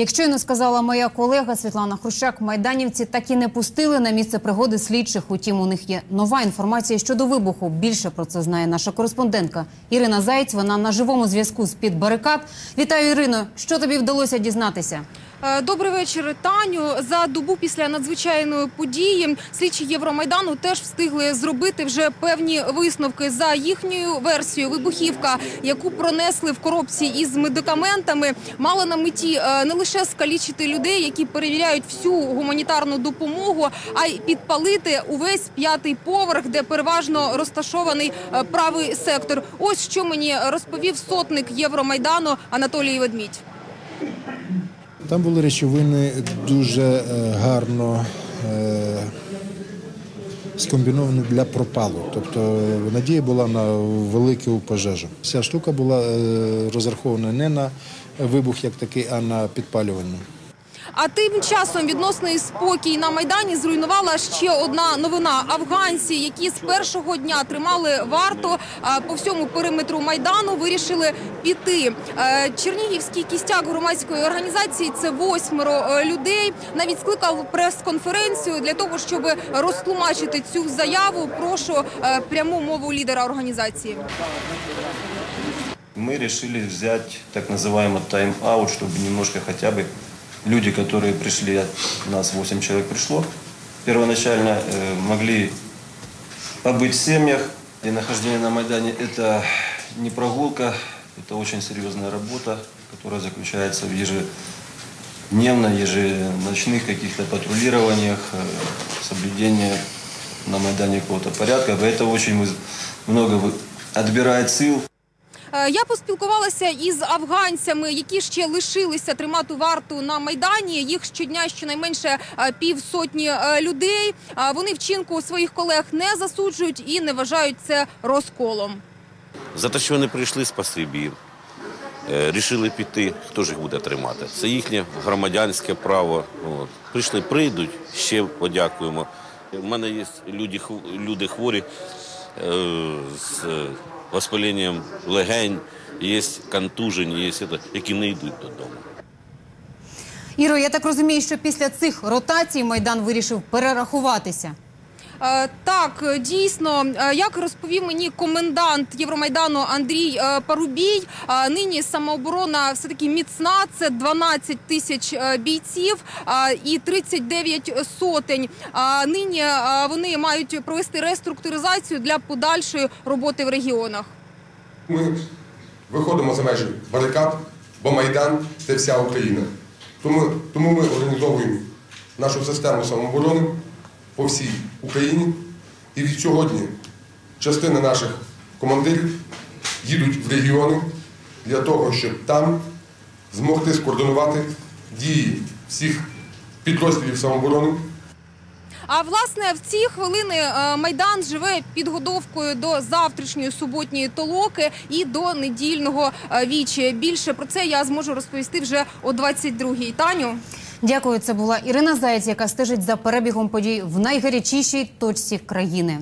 Як щойно сказала моя колега Світлана Хрущак, майданівці так і не пустили на місце пригоди слідчих. Утім, у них є нова інформація щодо вибуху. Більше про це знає наша кореспондентка Ірина Заєць. Вона на живому зв'язку з під барикад. Вітаю, Ірино. Що тобі вдалося дізнатися? Е, Добрий вечір, Таню. За добу після надзвичайної події слідчі Євромайдану теж встигли зробити вже певні висновки за їхньою версією. Вибухівка, яку пронесли в коробці із медикаментами, мала на меті е, не лише скалічити людей, які перевіряють всю гуманітарну допомогу, а й підпалити увесь п'ятий поверх, де переважно розташований е, правий сектор. Ось що мені розповів сотник Євромайдану Анатолій Ведмідь. Там були речовини дуже е, гарно е, скомбіновані для пропалу. Тобто надія була на велику пожежу. Ця штука була е, розрахована не на вибух як такий, а на підпалювання. А тим часом відносний спокій на майдані зруйнувала ще одна новина. Афганці, які з першого дня тримали варту а, по всьому периметру майдану, вирішили піти. Е, Чернігівський кістяк громадської організації це восьмеро е, людей. Навіть скликав прес-конференцію для того, щоб розтлумачити цю заяву. Прошу е, пряму мову лідера організації. Мы решили взять так называемый тайм-аут, чтобы немножко хотя бы Люди, которые пришли, нас 8 человек пришло, первоначально э, могли побыть в семьях. И нахождение на Майдане – это не прогулка, это очень серьезная работа, которая заключается в ежедневно, еженочных каких-то патрулированиях, э, соблюдении на Майдане какого-то порядка. Это очень много отбирает сил. Е, Я поспілкувалася із афганцями, які ще лишилися тримати варту на майдані. Їх щодня щонайменше е, півсотні е, людей. Вони вчинку своїх колег не засуджують і не вважають це розколом. За те, що вони прийшли спасибі. Рішили піти, хто ж їх буде тримати. Це їхнє громадянське право. Прийшли, прийдуть, ще подякуємо. У мене є люди, люди хворі з е, воспаленням легень, є контужені, є це, які не йдуть додому. Іро, я так розумію, що після цих ротацій майдан вирішив перерахуватися. Е, Так, дійсно, е, як розповів мені комендант Євромайдану Андрій е, Парубій, нині самооборона все таки міцна. Це 12 тисяч бійців і 39 сотень. Нині вони мають провести реструктуризацію для подальшої роботи в регіонах. Ми виходимо за межі барикад, бо Майдан це вся Україна. Тому, тому ми організовуємо нашу систему самооборони по всій Україні. І від сьогодні частина наших командирів їдуть в регіони для того, щоб там змогти скоординувати дії всіх підрозділів самооборони А власне в ці хвилини е, майдан живе підготовкою до завтрашньої суботньої толоки і до недільного е, вічі. Більше про це я зможу розповісти вже о 22-й. Таню. Дякую. Це була Ірина Заєць, яка стежить за перебігом подій в найгарячішій точці країни.